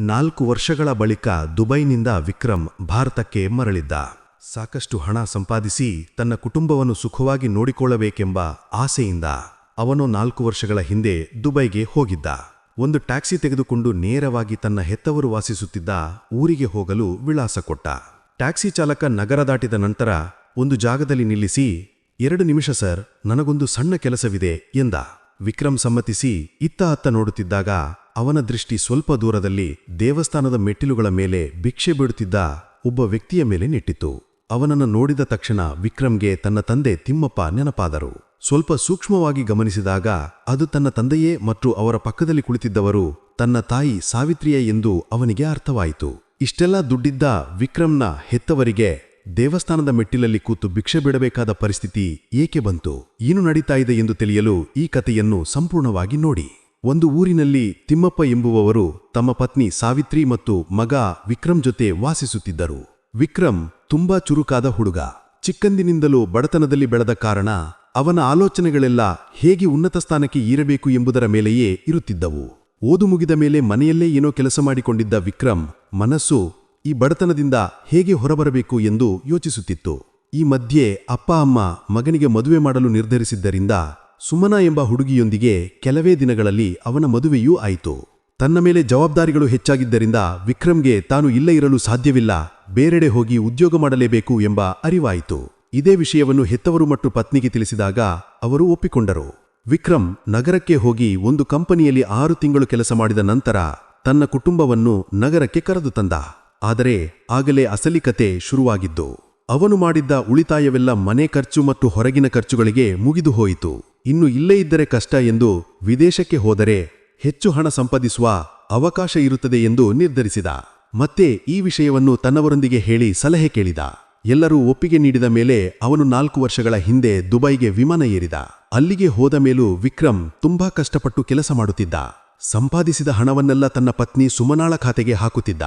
ನಾಲ್ಕು ವರ್ಷಗಳ ಬಳಿಕ ದುಬೈನಿಂದ ವಿಕ್ರಮ್ ಭಾರತಕ್ಕೆ ಮರಳಿದ್ದ. ಸಾಕಷ್ಟು ಹಣ ಸಂಪಾದಿಸಿ ತನ್ನ ಕುಟುಂಬವನ್ನು ಸುಖವಾಗಿ ನೋಡಿಕೊಳ್ಳಬೇಕೆಂಬ ಆಸೆಯಿಂದ ಅವನು ನಾಲ್ಕು ವರ್ಷಗಳ ಹಿಂದೆ ದುಬೈಗೆ ಹೋಗಿದ್ದ. ಒಂದು ಟ್ಯಾಕ್ಸಿ ತೆಗೆದುಕೊಂಡು ನೇರವಾಗಿ ತನ್ನ ಹೆತ್ತವರು ವಾಸಿಸುತ್ತಿದ್ದ ಊರಿಗೆ ಹೋಗಲು ವಿಳಾಸ ಕೊಟ್ಟ. ಟ್ಯಾಕ್ಸಿ ಚಾಲಕ ನಗರ ದಾಟಿದ ನಂತರ ಒಂದು ಜಾಗದಲ್ಲಿ ನಿಲ್ಲಿಸಿ, ಎರಡು ನಿಮಿಷ ಸರ್, ನನಗೊಂದು ಸಣ್ಣ ಕೆಲಸವಿದೆ, ಎಂದ. ವಿಕ್ರಮ್ ಸಮ್ಮತಿಸಿ ಇತ್ತ ಅತ್ತ ನೋಡುತ್ತಿದ್ದಾಗ ಅವನ ದೃಷ್ಟಿ ಸ್ವಲ್ಪ ದೂರದಲ್ಲಿ ದೇವಸ್ಥಾನದ ಮೆಟ್ಟಿಲುಗಳ ಮೇಲೆ ಭಿಕ್ಷೆ ಬಿಡುತ್ತಿದ್ದ ಒಬ್ಬ ವ್ಯಕ್ತಿಯ ಮೇಲೆ ನೆಟ್ಟಿತು. ಅವನನ್ನು ನೋಡಿದ ತಕ್ಷಣ ವಿಕ್ರಮ್ಗೆ ತನ್ನ ತಂದೆ ತಿಮ್ಮಪ್ಪ ನೆನಪಾದರು. ಸ್ವಲ್ಪ ಸೂಕ್ಷ್ಮವಾಗಿ ಗಮನಿಸಿದಾಗ ಅದು ತನ್ನ ತಂದೆಯೇ ಮತ್ತು ಅವರ ಪಕ್ಕದಲ್ಲಿ ಕುಳಿತಿದ್ದವರು ತನ್ನ ತಾಯಿ ಸಾವಿತ್ರಿಯೇ ಎಂದು ಅವನಿಗೆ ಅರ್ಥವಾಯಿತು. ಇಷ್ಟೆಲ್ಲಾ ದುಡ್ಡಿದ್ದ ವಿಕ್ರಮ್ನ ಹೆತ್ತವರಿಗೆ ದೇವಸ್ಥಾನದ ಮೆಟ್ಟಿಲಲ್ಲಿ ಕೂತು ಭಿಕ್ಷೆ ಬಿಡಬೇಕಾದ ಪರಿಸ್ಥಿತಿ ಏಕೆ ಬಂತು? ಏನು ನಡೀತಾ ಇದೆ ಎಂದು ತಿಳಿಯಲು ಈ ಕಥೆಯನ್ನು ಸಂಪೂರ್ಣವಾಗಿ ನೋಡಿ. ಒಂದು ಊರಿನಲ್ಲಿ ತಿಮ್ಮಪ್ಪ ಎಂಬುವವರು ತಮ್ಮ ಪತ್ನಿ ಸಾವಿತ್ರಿ ಮತ್ತು ಮಗ ವಿಕ್ರಮ್ ಜೊತೆ ವಾಸಿಸುತ್ತಿದ್ದರು. ವಿಕ್ರಮ್ ತುಂಬಾ ಚುರುಕಾದ ಹುಡುಗ. ಚಿಕ್ಕಂದಿನಿಂದಲೂ ಬಡತನದಲ್ಲಿ ಬೆಳೆದ ಕಾರಣ ಅವನ ಆಲೋಚನೆಗಳೆಲ್ಲ ಹೇಗೆ ಉನ್ನತ ಸ್ಥಾನಕ್ಕೆ ಏರಬೇಕು ಎಂಬುದರ ಮೇಲೆಯೇ ಇರುತ್ತಿದ್ದವು. ಓದು ಮುಗಿದ ಮೇಲೆ ಮನೆಯಲ್ಲೇ ಏನೋ ಕೆಲಸ ಮಾಡಿಕೊಂಡಿದ್ದ ವಿಕ್ರಮ್ ಮನಸ್ಸು ಈ ಬಡತನದಿಂದ ಹೇಗೆ ಹೊರಬರಬೇಕು ಎಂದು ಯೋಚಿಸುತ್ತಿತ್ತು. ಈ ಮಧ್ಯೆ ಅಪ್ಪ ಅಮ್ಮ ಮಗನಿಗೆ ಮದುವೆ ಮಾಡಲು ನಿರ್ಧರಿಸಿದ್ದರಿಂದ ಸುಮನಾ ಎಂಬ ಹುಡುಗಿಯೊಂದಿಗೆ ಕೆಲವೇ ದಿನಗಳಲ್ಲಿ ಅವನ ಮದುವೆಯೂ ಆಯಿತು. ತನ್ನ ಮೇಲೆ ಜವಾಬ್ದಾರಿಗಳು ಹೆಚ್ಚಾಗಿದ್ದರಿಂದ ವಿಕ್ರಮ್ಗೆ ತಾನು ಇಲ್ಲೇ ಇರಲು ಸಾಧ್ಯವಿಲ್ಲ, ಬೇರೆಡೆ ಹೋಗಿ ಉದ್ಯೋಗ ಮಾಡಲೇಬೇಕು ಎಂಬ ಅರಿವಾಯಿತು. ಇದೇ ವಿಷಯವನ್ನು ಹೆತ್ತವರು ಮತ್ತು ಪತ್ನಿಗೆ ತಿಳಿಸಿದಾಗ ಅವರು ಒಪ್ಪಿಕೊಂಡರು. ವಿಕ್ರಮ್ ನಗರಕ್ಕೆ ಹೋಗಿ ಒಂದು ಕಂಪನಿಯಲ್ಲಿ ಆರು ತಿಂಗಳು ಕೆಲಸ ಮಾಡಿದ ನಂತರ ತನ್ನ ಕುಟುಂಬವನ್ನು ನಗರಕ್ಕೆ ಕರೆದು ತಂದ. ಆದರೆ ಆಗಲೇ ಅಸಲಿ ಕತೆ ಶುರುವಾಗಿದ್ದು, ಅವನು ಮಾಡಿದ್ದ ಉಳಿತಾಯವೆಲ್ಲ ಮನೆ ಖರ್ಚು ಮತ್ತು ಹೊರಗಿನ ಖರ್ಚುಗಳಿಗೆ ಮುಗಿದು ಹೋಯಿತು. ಇನ್ನು ಇಲ್ಲೇ ಇದ್ದರೆ ಕಷ್ಟ ಎಂದು ವಿದೇಶಕ್ಕೆ ಹೋದರೆ ಹೆಚ್ಚು ಹಣ ಸಂಪಾದಿಸುವ ಅವಕಾಶ ಇರುತ್ತದೆ ಎಂದು ನಿರ್ಧರಿಸಿದ. ಮತ್ತೆ ಈ ವಿಷಯವನ್ನು ತನ್ನವರೊಂದಿಗೆ ಹೇಳಿ ಸಲಹೆ ಕೇಳಿದ. ಎಲ್ಲರೂ ಒಪ್ಪಿಗೆ ನೀಡಿದ ಮೇಲೆ ಅವನು ನಾಲ್ಕು ವರ್ಷಗಳ ಹಿಂದೆ ದುಬೈಗೆ ವಿಮಾನ ಏರಿದ. ಅಲ್ಲಿಗೆ ಹೋದ ಮೇಲೂ ವಿಕ್ರಮ್ ತುಂಬಾ ಕಷ್ಟಪಟ್ಟು ಕೆಲಸ ಮಾಡುತ್ತಿದ್ದ. ಸಂಪಾದಿಸಿದ ಹಣವನ್ನೆಲ್ಲ ತನ್ನ ಪತ್ನಿ ಸುಮನಾಳ ಖಾತೆಗೆ ಹಾಕುತ್ತಿದ್ದ.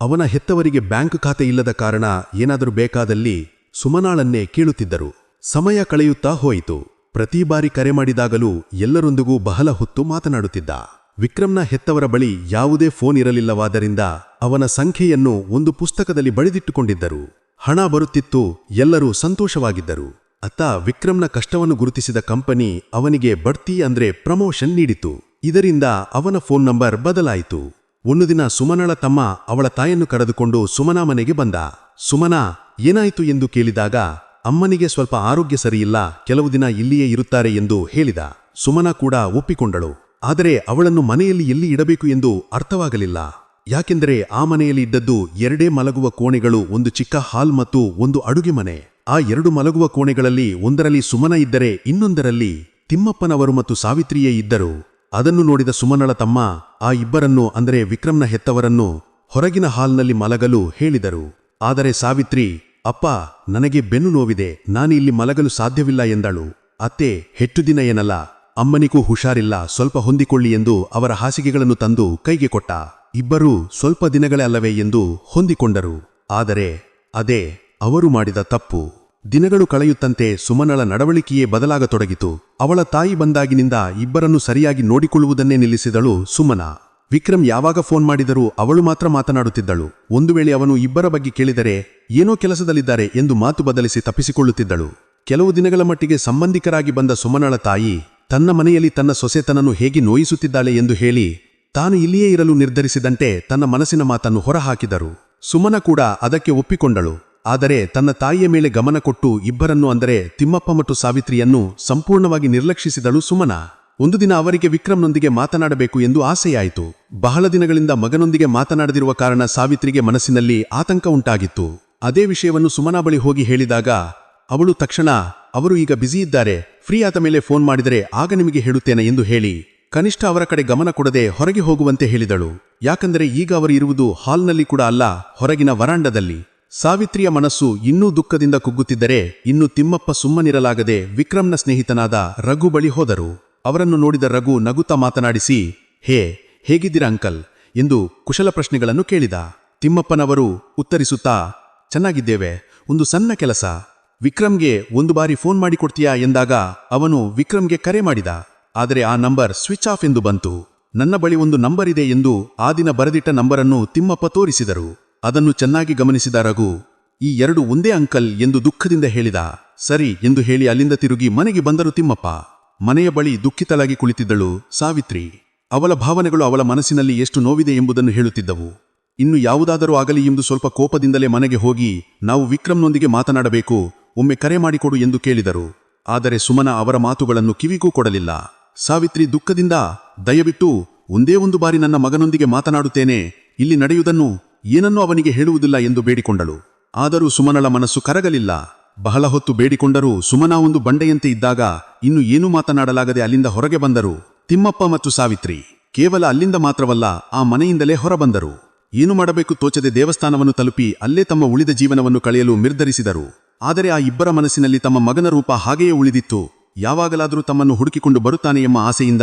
ಅವನ ಹೆತ್ತವರಿಗೆ ಬ್ಯಾಂಕ್ ಖಾತೆ ಇಲ್ಲದ ಕಾರಣ ಏನಾದರೂ ಬೇಕಾದಲ್ಲಿ ಸುಮನಾಳನ್ನೇ ಕೇಳುತ್ತಿದ್ದರು. ಸಮಯ ಕಳೆಯುತ್ತಾ ಹೋಯಿತು. ಪ್ರತಿ ಬಾರಿ ಕರೆ ಮಾಡಿದಾಗಲೂ ಎಲ್ಲರೊಂದಿಗೂ ಬಹಳ ಹೊತ್ತು ಮಾತನಾಡುತ್ತಿದ್ದ. ವಿಕ್ರಮ್ನ ಹೆತ್ತವರ ಬಳಿ ಯಾವುದೇ ಫೋನ್ ಇರಲಿಲ್ಲವಾದ್ದರಿಂದ ಅವನ ಸಂಖ್ಯೆಯನ್ನು ಒಂದು ಪುಸ್ತಕದಲ್ಲಿ ಬಳಿದಿಟ್ಟುಕೊಂಡಿದ್ದರು ಹಣ ಬರುತ್ತಿತ್ತು, ಎಲ್ಲರೂ ಸಂತೋಷವಾಗಿದ್ದರು. ಅತ್ತ ವಿಕ್ರಮ್ನ ಕಷ್ಟವನ್ನು ಗುರುತಿಸಿದ ಕಂಪನಿ ಅವನಿಗೆ ಬಡ್ತಿ ಅಂದ್ರೆ ಪ್ರಮೋಷನ್ ನೀಡಿತು ಇದರಿಂದ ಅವನ ಫೋನ್ ನಂಬರ್ ಬದಲಾಯಿತು. ಒಂದು ದಿನ ಸುಮನಳ ತಮ್ಮ ಅವಳ ತಾಯನ್ನು ಕರೆದುಕೊಂಡು ಸುಮನಾ ಮನೆಗೆ ಬಂದ. ಸುಮನಾ, ಏನಾಯಿತು ಎಂದು ಕೇಳಿದಾಗ ಅಮ್ಮನಿಗೆ ಸ್ವಲ್ಪ ಆರೋಗ್ಯ ಸರಿಯಿಲ್ಲ, ಕೆಲವು ದಿನ ಇಲ್ಲಿಯೇ ಇರುತ್ತಾರೆ ಎಂದು ಹೇಳಿದ. ಸುಮನ ಕೂಡ ಒಪ್ಪಿಕೊಂಡಳು. ಆದರೆ ಅವಳನ್ನು ಮನೆಯಲ್ಲಿ ಎಲ್ಲಿ ಇಡಬೇಕು ಎಂದು ಅರ್ಥವಾಗಲಿಲ್ಲ. ಯಾಕೆಂದರೆ ಆ ಮನೆಯಲ್ಲಿ ಇದ್ದದ್ದು ಎರಡೇ ಮಲಗುವ ಕೋಣೆಗಳು, ಒಂದು ಚಿಕ್ಕ ಹಾಲ್ ಮತ್ತು ಒಂದು ಅಡುಗೆ ಮನೆ. ಆ ಎರಡು ಮಲಗುವ ಕೋಣೆಗಳಲ್ಲಿ ಒಂದರಲ್ಲಿ ಸುಮನ ಇದ್ದರೆ ಇನ್ನೊಂದರಲ್ಲಿ ತಿಮ್ಮಪ್ಪನವರು ಮತ್ತು ಸಾವಿತ್ರಿಯೇ ಇದ್ದರು. ಅದನ್ನು ನೋಡಿದ ಸುಮನಳ ತಮ್ಮ, ಆ ಇಬ್ಬರನ್ನು, ಅಂದರೆ ವಿಕ್ರಮ್ನ ಹೆತ್ತವರನ್ನು, ಹೊರಗಿನ ಹಾಲ್ನಲ್ಲಿ ಮಲಗಲು ಹೇಳಿದರು. ಆದರೆ ಸಾವಿತ್ರಿ ಅಪ್ಪ, ನನಗೆ ಬೆನ್ನು ನೋವಿದೆ, ನಾನು ಇಲ್ಲಿ ಮಲಗಲು ಸಾಧ್ಯವಿಲ್ಲ ಎಂದಳು. ಅತ್ತೆ, ಹೆಚ್ಚು ದಿನ ಏನಲ್ಲ, ಅಮ್ಮನಿಗೂ ಹುಷಾರಿಲ್ಲ, ಸ್ವಲ್ಪ ಹೊಂದಿಕೊಳ್ಳಿ ಎಂದು ಅವರ ಹಾಸಿಗೆಗಳನ್ನು ತಂದು ಕೈಗೆ ಕೊಟ್ಟ. ಇಬ್ಬರೂ ಸ್ವಲ್ಪ ದಿನಗಳೇ ಅಲ್ಲವೇ ಎಂದು ಹೊಂದಿಕೊಂಡರು. ಆದರೆ, ಅದೇ, ಅವರು ಮಾಡಿದ ತಪ್ಪು. ದಿನಗಳು ಕಳೆಯುತ್ತಂತೆ ಸುಮನಳ ನಡವಳಿಕೆಯೇ ಬದಲಾಗತೊಡಗಿತು. ಅವಳ ತಾಯಿ ಬಂದಾಗಿನಿಂದ ಇಬ್ಬರನ್ನು ಸರಿಯಾಗಿ ನೋಡಿಕೊಳ್ಳುವುದನ್ನೇ ನಿಲ್ಲಿಸಿದಳು ಸುಮನ. ವಿಕ್ರಮ್ ಯಾವಾಗ ಫೋನ್ ಮಾಡಿದರೂ ಅವಳು ಮಾತ್ರ ಮಾತನಾಡುತ್ತಿದ್ದಳು. ಒಂದು ವೇಳೆ ಅವನು ಇಬ್ಬರ ಬಗ್ಗೆ ಕೇಳಿದರೆ, ಏನೋ ಕೆಲಸದಲ್ಲಿದ್ದಾರೆ ಎಂದು ಮಾತು ಬದಲಿಸಿ ತಪ್ಪಿಸಿಕೊಳ್ಳುತ್ತಿದ್ದಳು. ಕೆಲವು ದಿನಗಳ ಮಟ್ಟಿಗೆ ಸಂಬಂಧಿಕರಾಗಿ ಬಂದ ಸುಮನಳ ತಾಯಿ, ತನ್ನ ಮನೆಯಲ್ಲಿ ತನ್ನ ಸೊಸೆತನನ್ನು ಹೇಗೆ ನೋಯಿಸುತ್ತಿದ್ದಾಳೆ ಎಂದು ಹೇಳಿ, ತಾನು ಇಲ್ಲಿಯೇ ಇರಲು ನಿರ್ಧರಿಸಿದಂತೆ ತನ್ನ ಮನಸ್ಸಿನ ಮಾತನ್ನು ಹೊರಹಾಕಿದರು. ಸುಮನ ಕೂಡ ಅದಕ್ಕೆ ಒಪ್ಪಿಕೊಂಡಳು. ಆದರೆ ತನ್ನ ತಾಯಿಯ ಮೇಲೆ ಗಮನ ಕೊಟ್ಟು ಇಬ್ಬರನ್ನು ಅಂದರೆ ತಿಮ್ಮಪ್ಪ ಮತ್ತು ಸಾವಿತ್ರಿಯನ್ನು ಸಂಪೂರ್ಣವಾಗಿ ನಿರ್ಲಕ್ಷಿಸಿದಳು ಸುಮನ. ಒಂದು ದಿನ ಅವರಿಗೆ ವಿಕ್ರಮ್ನೊಂದಿಗೆ ಮಾತನಾಡಬೇಕು ಎಂದು ಆಸೆಯಾಯಿತು. ಬಹಳ ದಿನಗಳಿಂದ ಮಗನೊಂದಿಗೆ ಮಾತನಾಡದಿರುವ ಕಾರಣ ಸಾವಿತ್ರಿಗೆ ಮನಸ್ಸಿನಲ್ಲಿ ಆತಂಕ ಉಂಟಾಗಿತ್ತು. ಅದೇ ವಿಷಯವನ್ನು ಸುಮನಾ ಬಳಿ ಹೋಗಿ ಹೇಳಿದಾಗ, ಅವಳು ತಕ್ಷಣ, ಅವರು ಈಗ ಬ್ಯುಸಿ ಇದ್ದಾರೆ, ಫ್ರೀ ಆದ ಮೇಲೆ ಫೋನ್ ಮಾಡಿದರೆ ಆಗ ನಿಮಗೆ ಹೇಳುತ್ತೇನೆ ಎಂದು ಹೇಳಿ, ಕನಿಷ್ಠ ಅವರ ಕಡೆ ಗಮನ ಕೊಡದೆ ಹೊರಗೆ ಹೋಗುವಂತೆ ಹೇಳಿದಳು. ಯಾಕಂದರೆ ಈಗ ಅವರು ಇರುವುದು ಹಾಲ್ನಲ್ಲಿ ಕೂಡ ಅಲ್ಲ, ಹೊರಗಿನ ವರಾಂಡದಲ್ಲಿ. ಸಾವಿತ್ರಿಯ ಮನಸ್ಸು ಇನ್ನೂ ದುಃಖದಿಂದ ಕುಗ್ಗುತ್ತಿದ್ದರೆ, ಇನ್ನು ತಿಮ್ಮಪ್ಪ ಸುಮ್ಮನಿರಲಾಗದೆ ವಿಕ್ರಮ್ನ ಸ್ನೇಹಿತನಾದ ರಘು ಬಳಿ ಹೋದರು. ಅವರನ್ನು ನೋಡಿದ ರಘು ನಗುತ್ತಾ ಮಾತನಾಡಿಸಿ, ಹೇ, ಹೇಗಿದ್ದೀರಾ ಅಂಕಲ್? ಎಂದು ಕುಶಲ ಪ್ರಶ್ನೆಗಳನ್ನು ಕೇಳಿದ. ತಿಮ್ಮಪ್ಪನವರು ಉತ್ತರಿಸುತ್ತಾ, ಚೆನ್ನಾಗಿದ್ದೇವೆ, ಒಂದು ಸಣ್ಣ ಕೆಲಸ. ವಿಕ್ರಮ್ಗೆ ಒಂದು ಬಾರಿ ಫೋನ್ ಮಾಡಿಕೊಡ್ತೀಯಾ ಎಂದಾಗ ಅವನು ವಿಕ್ರಮ್ಗೆ ಕರೆ ಮಾಡಿದ. ಆದರೆ ಆ ನಂಬರ್ ಸ್ವಿಚ್ ಆಫ್ ಎಂದು ಬಂತು. ನನ್ನ ಬಳಿ ಒಂದು ನಂಬರ್ ಇದೆ ಎಂದು ಆ ದಿನ ಬರೆದಿಟ್ಟ ನಂಬರನ್ನು ತಿಮ್ಮಪ್ಪ ತೋರಿಸಿದರು. ಅದನ್ನು ಚೆನ್ನಾಗಿ ಗಮನಿಸಿದ ರಘು, ಈ ಎರಡು ಒಂದೇ ಅಂಕಲ್ ಎಂದು ದುಃಖದಿಂದ ಹೇಳಿದ. ಸರಿ ಎಂದು ಹೇಳಿ ಅಲ್ಲಿಂದ ತಿರುಗಿ ಮನೆಗೆ ಬಂದರು ತಿಮ್ಮಪ್ಪ. ಮನೆಯ ಬಳಿ ದುಃಖಿತಳಾಗಿ ಕುಳಿತಿದ್ದಳು ಸಾವಿತ್ರಿ. ಅವಳ ಭಾವನೆಗಳು ಅವಳ ಮನಸ್ಸಿನಲ್ಲಿ ಎಷ್ಟು ನೋವಿದೆ ಎಂಬುದನ್ನು ಹೇಳುತ್ತಿದ್ದವು. ಇನ್ನು ಯಾವುದಾದರೂ ಆಗಲಿ ಎಂದು ಸ್ವಲ್ಪ ಕೋಪದಿಂದಲೇ ಮನೆಗೆ ಹೋಗಿ, ನಾವು ವಿಕ್ರಮ್ನೊಂದಿಗೆ ಮಾತನಾಡಬೇಕು, ಒಮ್ಮೆ ಕರೆ ಮಾಡಿಕೊಡು ಎಂದು ಕೇಳಿದರು. ಆದರೆ ಸುಮನ ಅವರ ಮಾತುಗಳನ್ನು ಕಿವಿಗೂ ಕೊಡಲಿಲ್ಲ. ಸಾವಿತ್ರಿ ದುಃಖದಿಂದ, ದಯವಿಟ್ಟು ಒಂದೇ ಒಂದು ಬಾರಿ ನನ್ನ ಮಗನೊಂದಿಗೆ ಮಾತನಾಡುತ್ತೇನೆ, ಇಲ್ಲಿ ನಡೆಯುವುದನ್ನು ಏನನ್ನೂ ಅವನಿಗೆ ಹೇಳುವುದಿಲ್ಲ ಎಂದು ಬೇಡಿಕೊಂಡಳು. ಆದರೂ ಸುಮನಳ ಮನಸ್ಸು ಕರಗಲಿಲ್ಲ. ಬಹಳ ಹೊತ್ತು ಬೇಡಿಕೊಂಡರೂ ಸುಮನ ಒಂದು ಬಂಡೆಯಂತೆ ಇದ್ದಾಗ ಇನ್ನು ಏನೂ ಮಾತನಾಡಲಾಗದೆ ಅಲ್ಲಿಂದ ಹೊರಗೆ ಬಂದರು. ತಿಮ್ಮಪ್ಪ ಮತ್ತು ಸಾವಿತ್ರಿ ಕೇವಲ ಅಲ್ಲಿಂದ ಮಾತ್ರವಲ್ಲ, ಆ ಮನೆಯಿಂದಲೇ ಹೊರಬಂದರು. ಏನು ಮಾಡಬೇಕು ತೋಚದೆ ದೇವಸ್ಥಾನವನ್ನು ತಲುಪಿ ಅಲ್ಲೇ ತಮ್ಮ ಉಳಿದ ಜೀವನವನ್ನು ಕಳೆಯಲು ನಿರ್ಧರಿಸಿದರು. ಆದರೆ ಆ ಇಬ್ಬರ ಮನಸ್ಸಿನಲ್ಲಿ ತಮ್ಮ ಮಗನ ರೂಪ ಹಾಗೆಯೇ ಉಳಿದಿತ್ತು. ಯಾವಾಗಲಾದರೂ ತಮ್ಮನ್ನು ಹುಡುಕಿಕೊಂಡು ಬರುತ್ತಾನೆ ಎಂಬ ಆಸೆಯಿಂದ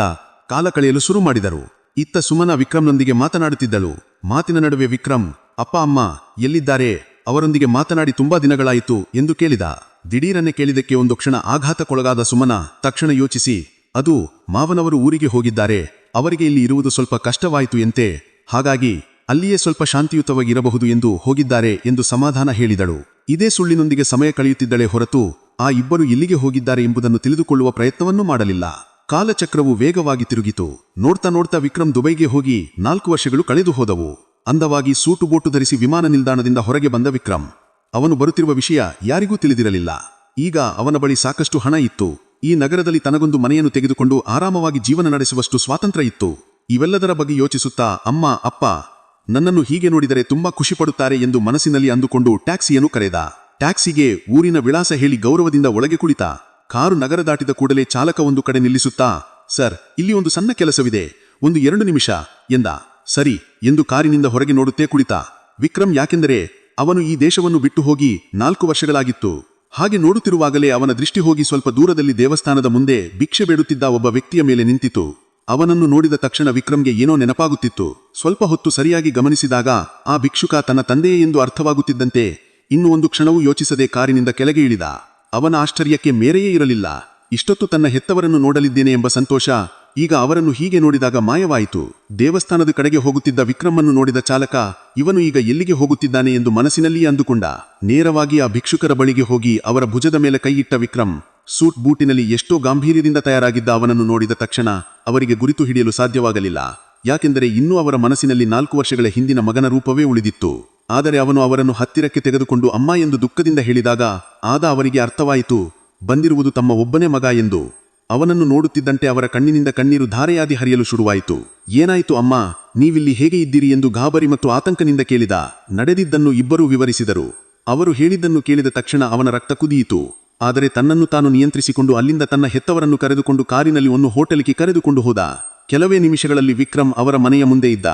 ಕಾಲ ಕಳೆಯಲು ಶುರು ಮಾಡಿದರು. ಇತ್ತ ಸುಮನ ವಿಕ್ರಮ್ನೊಂದಿಗೆ ಮಾತನಾಡುತ್ತಿದ್ದಳು. ಮಾತಿನ ನಡುವೆ ವಿಕ್ರಮ್, ಅಪ್ಪ, ಅಮ್ಮ, ಎಲ್ಲಿದ್ದಾರೆ? ಅವರೊಂದಿಗೆ ಮಾತನಾಡಿ ತುಂಬಾ ದಿನಗಳಾಯಿತು ಎಂದು ಕೇಳಿದ. ದಿಢೀರನ್ನೇ ಕೇಳಿದಕ್ಕೆ ಒಂದು ಕ್ಷಣ ಆಘಾತಕ್ಕೊಳಗಾದ ಸುಮನ ತಕ್ಷಣ ಯೋಚಿಸಿ, ಅದು ಮಾವನವರು ಊರಿಗೆ ಹೋಗಿದ್ದಾರೆ. ಅವರಿಗೆ ಇಲ್ಲಿ ಇರುವುದು ಸ್ವಲ್ಪ ಕಷ್ಟವಾಯಿತು ಎಂತೆ. ಹಾಗಾಗಿ ಅಲ್ಲಿಯೇ ಸ್ವಲ್ಪ ಶಾಂತಿಯುತವಾಗಿರಬಹುದು ಎಂದು ಹೋಗಿದ್ದಾರೆ ಎಂದು ಸಮಾಧಾನ ಹೇಳಿದಳು. ಇದೇ ಸುಳ್ಳಿನೊಂದಿಗೆ ಸಮಯ ಕಳೆಯುತ್ತಿದ್ದಳೆ ಹೊರತು ಆ ಇಬ್ಬರು ಇಲ್ಲಿಗೆ ಹೋಗಿದ್ದಾರೆ ಎಂಬುದನ್ನು ತಿಳಿದುಕೊಳ್ಳುವ ಪ್ರಯತ್ನವನ್ನೂ ಮಾಡಲಿಲ್ಲ. ಕಾಲಚಕ್ರವು ವೇಗವಾಗಿ ತಿರುಗಿತು. ನೋಡ್ತಾ ನೋಡ್ತಾ ವಿಕ್ರಮ್ ದುಬೈಗೆ ಹೋಗಿ ನಾಲ್ಕು ವರ್ಷಗಳು ಕಳೆದು ಹೋದವು ಅಂದವಾಗಿ ಸೂಟು ಬೋಟು ಧರಿಸಿ ವಿಮಾನ ನಿಲ್ದಾಣದಿಂದ ಹೊರಗೆ ಬಂದ ವಿಕ್ರಮ್. ಅವನು ಬರುತ್ತಿರುವ ವಿಷಯ ಯಾರಿಗೂ ತಿಳಿದಿರಲಿಲ್ಲ. ಈಗ ಅವನ ಬಳಿ ಸಾಕಷ್ಟು ಹಣ ಇತ್ತು. ಈ ನಗರದಲ್ಲಿ ತನಗೊಂದು ಮನೆಯನ್ನು ತೆಗೆದುಕೊಂಡು ಆರಾಮವಾಗಿ ಜೀವನ ನಡೆಸುವಷ್ಟು ಸ್ವಾತಂತ್ರ್ಯ ಇತ್ತು. ಇವೆಲ್ಲದರ ಬಗ್ಗೆ ಯೋಚಿಸುತ್ತಾ ಅಮ್ಮ, ಅಪ್ಪ, ನನ್ನನ್ನು ಹೀಗೆ ನೋಡಿದರೆ ತುಂಬಾ ಖುಷಿಪಡುತ್ತಾರೆ ಎಂದು ಮನಸ್ಸಿನಲ್ಲಿ ಅಂದುಕೊಂಡು ಟ್ಯಾಕ್ಸಿಯನ್ನು ಕರೆದ. ಟ್ಯಾಕ್ಸಿಗೆ ಊರಿನ ವಿಳಾಸ ಹೇಳಿ ಗೌರವದಿಂದ ಒಳಗೆ ಕುಳಿತ. ಕಾರು ನಗರ ದಾಟಿದ ಕೂಡಲೇ ಚಾಲಕ ಒಂದು ಕಡೆ ನಿಲ್ಲಿಸುತ್ತಾ, ಸರ್, ಇಲ್ಲಿ ಒಂದು ಸಣ್ಣ ಕೆಲಸವಿದೆ. ಒಂದು ಎರಡು ನಿಮಿಷ, ಎಂದ. ಸರಿ, ಎಂದು ಕಾರಿನಿಂದ ಹೊರಗೆ ನೋಡುತ್ತೇ ಕುಳಿತ. ವಿಕ್ರಮ್ ಯಾಕೆಂದರೆ ಅವನು ಈ ದೇಶವನ್ನು ಬಿಟ್ಟು ಹೋಗಿ ನಾಲ್ಕು ವರ್ಷಗಳಾಗಿತ್ತು. ಹಾಗೆ ನೋಡುತ್ತಿರುವಾಗಲೇ ಅವನ ದೃಷ್ಟಿ ಹೋಗಿ ಸ್ವಲ್ಪ ದೂರದಲ್ಲಿ ದೇವಸ್ಥಾನದ ಮುಂದೆ ಭಿಕ್ಷೆ ಬೇಡುತ್ತಿದ್ದ ಒಬ್ಬ ವ್ಯಕ್ತಿಯ ಮೇಲೆ ನಿಂತಿತು. ಅವನನ್ನು ನೋಡಿದ ತಕ್ಷಣ ವಿಕ್ರಮ್ಗೆ ಏನೋ ನೆನಪಾಗುತ್ತಿತ್ತು. ಸ್ವಲ್ಪ ಹೊತ್ತು ಸರಿಯಾಗಿ ಗಮನಿಸಿದಾಗ, ಆ ಭಿಕ್ಷುಕ ತನ್ನ ತಂದೆಯೇ ಎಂದು ಅರ್ಥವಾಗುತ್ತಿದ್ದಂತೆ ಇನ್ನು ಒಂದು ಕ್ಷಣವೂ ಯೋಚಿಸದೆ ಕಾರಿನಿಂದ ಕೆಳಗೆ ಇಳಿದ. ಅವನ ಆಶ್ಚರ್ಯಕ್ಕೆ ಮೇರೆಯೇ ಇರಲಿಲ್ಲ. ಇಷ್ಟೊತ್ತು ತನ್ನ ಹೆತ್ತವರನ್ನು ನೋಡಲಿದ್ದೇನೆ ಎಂಬ ಸಂತೋಷ ಈಗ ಅವರನ್ನು ಹೀಗೆ ನೋಡಿದಾಗ ಮಾಯವಾಯಿತು. ದೇವಸ್ಥಾನದ ಕಡೆಗೆ ಹೋಗುತ್ತಿದ್ದ ವಿಕ್ರಮನ್ನು ನೋಡಿದ ಚಾಲಕ, ಇವನು ಈಗ ಎಲ್ಲಿಗೆ ಹೋಗುತ್ತಿದ್ದಾನೆ ಎಂದು ಮನಸ್ಸಿನಲ್ಲಿಯೇ ಅಂದುಕೊಂಡ. ನೇರವಾಗಿ ಆ ಭಿಕ್ಷುಕರ ಬಳಿಗೆ ಹೋಗಿ ಅವರ ಭುಜದ ಮೇಲೆ ಕೈಯಿಟ್ಟ ವಿಕ್ರಮ್, ಸೂಟ್ ಬೂಟಿನಲ್ಲಿ ಎಷ್ಟೋ ಗಾಂಭೀರ್ಯದಿಂದ ತಯಾರಾಗಿದ್ದ ಅವನನ್ನು ನೋಡಿದ ತಕ್ಷಣ ಅವರಿಗೆ ಗುರಿತು ಹಿಡಿಯಲು ಸಾಧ್ಯವಾಗಲಿಲ್ಲ. ಯಾಕೆಂದರೆ ಇನ್ನೂ ಅವರ ಮನಸ್ಸಿನಲ್ಲಿ ನಾಲ್ಕು ವರ್ಷಗಳ ಹಿಂದಿನ ಮಗನ ರೂಪವೇ ಉಳಿದಿತ್ತು. ಆದರೆ ಅವನು ಅವರನ್ನು ಹತ್ತಿರಕ್ಕೆ ತೆಗೆದುಕೊಂಡು ಅಮ್ಮ ಎಂದು ದುಃಖದಿಂದ ಹೇಳಿದಾಗ ಆದ ಅವರಿಗೆ ಅರ್ಥವಾಯಿತು. ಬಂದಿರುವುದು ತಮ್ಮ ಒಬ್ಬನೇ ಮಗ ಎಂದು. ಅವನನ್ನು ನೋಡುತ್ತಿದ್ದಂತೆ ಅವರ ಕಣ್ಣಿನಿಂದ ಕಣ್ಣೀರು ಧಾರೆಯಾದಿ ಹರಿಯಲು ಶುರುವಾಯಿತು. ಏನಾಯಿತು ಅಮ್ಮ? ನೀವಿಲ್ಲಿ ಹೇಗೆ ಇದ್ದೀರಿ ಎಂದು ಗಾಬರಿ ಮತ್ತು ಆತಂಕನಿಂದ ಕೇಳಿದ ನಡೆದಿದ್ದನ್ನು ಇಬ್ಬರೂ ವಿವರಿಸಿದರು. ಅವರು ಹೇಳಿದ್ದನ್ನು ಕೇಳಿದ ತಕ್ಷಣ ಅವನ ರಕ್ತ ಕುದಿಯಿತು. ಆದರೆ ತನ್ನನ್ನು ತಾನು ನಿಯಂತ್ರಿಸಿಕೊಂಡು ಅಲ್ಲಿಂದ ತನ್ನ ಹೆತ್ತವರನ್ನು ಕರೆದುಕೊಂಡು ಕಾರಿನಲ್ಲಿ ಒಂದು ಹೋಟೆಲ್ಗೆ ಕರೆದುಕೊಂಡು ಹೋದ. ಕೆಲವೇ ನಿಮಿಷಗಳಲ್ಲಿ ವಿಕ್ರಮ್ ಅವರ ಮನೆಯ ಮುಂದೆ ಇದ್ದ.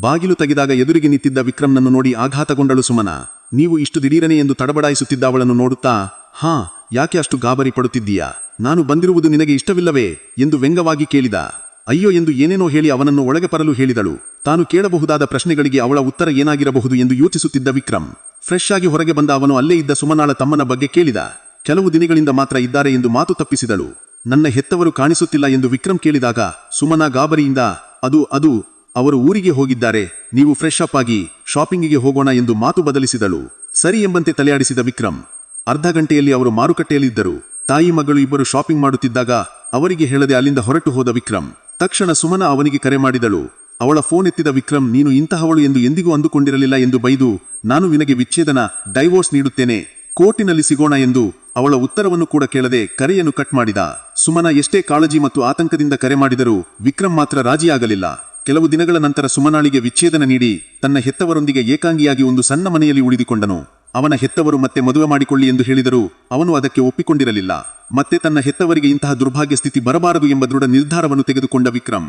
ಬಾಗಿಲು ತೆಗೆದಾಗ ಎದುರಿಗೆ ನಿಂತಿದ್ದ ವಿಕ್ರಮ್ನನ್ನು ನೋಡಿ ಆಘಾತಗೊಂಡಳು ಸುಮನ. ನೀವು ಇಷ್ಟು ದಿಢೀರನೆ ಎಂದು ತಡಬಡಾಯಿಸುತ್ತಿದ್ದ ಅವಳನ್ನು ನೋಡುತ್ತಾ, ಹಾ, ಯಾಕೆ ಅಷ್ಟು ಗಾಬರಿ ಪಡುತ್ತಿದ್ದೀಯಾ? ನಾನು ಬಂದಿರುವುದು ನಿನಗೆ ಇಷ್ಟವಿಲ್ಲವೇ ಎಂದು ವ್ಯಂಗವಾಗಿ ಕೇಳಿದ. ಅಯ್ಯೋ ಎಂದು ಏನೇನೋ ಹೇಳಿ ಅವನನ್ನು ಒಳಗೆ ಬರಲು ಹೇಳಿದಳು. ತಾನು ಕೇಳಬಹುದಾದ ಪ್ರಶ್ನೆಗಳಿಗೆ ಅವಳ ಉತ್ತರ ಏನಾಗಿರಬಹುದು ಎಂದು ಯೋಚಿಸುತ್ತಿದ್ದ ವಿಕ್ರಮ್. ಫ್ರೆಶ್ ಆಗಿ ಹೊರಗೆ ಬಂದ ಅವನು ಅಲ್ಲೇ ಇದ್ದ ಸುಮನಾಳ ತಮ್ಮನ ಬಗ್ಗೆ ಕೇಳಿದ. ಕೆಲವು ದಿನಗಳಿಂದ ಮಾತ್ರ ಇದ್ದಾರೆ ಎಂದು ಮಾತು ತಪ್ಪಿಸಿದಳು. ನನ್ನ ಹೆತ್ತವರು ಕಾಣಿಸುತ್ತಿಲ್ಲ ಎಂದು ವಿಕ್ರಮ್ ಕೇಳಿದಾಗ, ಸುಮನಾ ಗಾಬರಿಯಿಂದ, ಅದು ಅದು, ಅವರು ಊರಿಗೆ ಹೋಗಿದ್ದಾರೆ, ನೀವು ಫ್ರೆಶ್ ಅಪ್ ಆಗಿ ಶಾಪಿಂಗಿಗೆ ಹೋಗೋಣ ಎಂದು ಮಾತು ಬದಲಿಸಿದಳು. ಸರಿ ಎಂಬಂತೆ ತಲೆಯಾಡಿಸಿದ ವಿಕ್ರಮ್. ಅರ್ಧ ಗಂಟೆಯಲ್ಲಿ ಅವರು ಮಾರುಕಟ್ಟೆಯಲ್ಲಿದ್ದರು. ತಾಯಿ ಮಗಳು ಇಬ್ಬರು ಶಾಪಿಂಗ್ ಮಾಡುತ್ತಿದ್ದಾಗ ಅವರಿಗೆ ಹೇಳದೆ ಅಲ್ಲಿಂದ ಹೊರಟು ಹೋದ ವಿಕ್ರಮ್. ತಕ್ಷಣ ಸುಮನ ಅವನಿಗೆ ಕರೆ ಮಾಡಿದಳು. ಅವಳ ಫೋನ್ ಎತ್ತಿದ ವಿಕ್ರಮ್, ನೀನು ಇಂತಹವಳು ಎಂದು ಎಂದಿಗೂ ಅಂದುಕೊಂಡಿರಲಿಲ್ಲ ಎಂದು ಬೈದು, ನಾನು ನಿನಗೆ ವಿಚ್ಛೇದನ, ಡೈವೋರ್ಸ್ ನೀಡುತ್ತೇನೆ, ಕೋರ್ಟಿನಲ್ಲಿ ಸಿಗೋಣ ಎಂದು ಅವಳ ಉತ್ತರವನ್ನು ಕೂಡ ಕೇಳದೆ ಕರೆಯನ್ನು ಕಟ್ ಮಾಡಿದ. ಸುಮನ ಎಷ್ಟೇ ಕಾಳಜಿ ಮತ್ತು ಆತಂಕದಿಂದ ಕರೆ ಮಾಡಿದರೂ ವಿಕ್ರಮ್ ಮಾತ್ರ ರಾಜಿಯಾಗಲಿಲ್ಲ. ಕೆಲವು ದಿನಗಳ ನಂತರ ಸುಮನಾಳಿಗೆ ವಿಚ್ಛೇದನ ನೀಡಿ ತನ್ನ ಹೆತ್ತವರೊಂದಿಗೆ ಏಕಾಂಗಿಯಾಗಿ ಒಂದು ಸಣ್ಣ ಮನೆಯಲ್ಲಿ ಉಳಿದುಕೊಂಡನು. ಅವನ ಹೆತ್ತವರು ಮತ್ತೆ ಮದುವೆ ಮಾಡಿಕೊಳ್ಳಿ ಎಂದು ಹೇಳಿದರೂ ಅವನು ಅದಕ್ಕೆ ಒಪ್ಪಿಕೊಂಡಿರಲಿಲ್ಲ. ಮತ್ತೆ ತನ್ನ ಹೆತ್ತವರಿಗೆ ಇಂತಹ ದುರ್ಭಾಗ್ಯ ಸ್ಥಿತಿ ಬರಬಾರದು ಎಂಬ ದೃಢ ನಿರ್ಧಾರವನ್ನು ತೆಗೆದುಕೊಂಡ ವಿಕ್ರಮ್.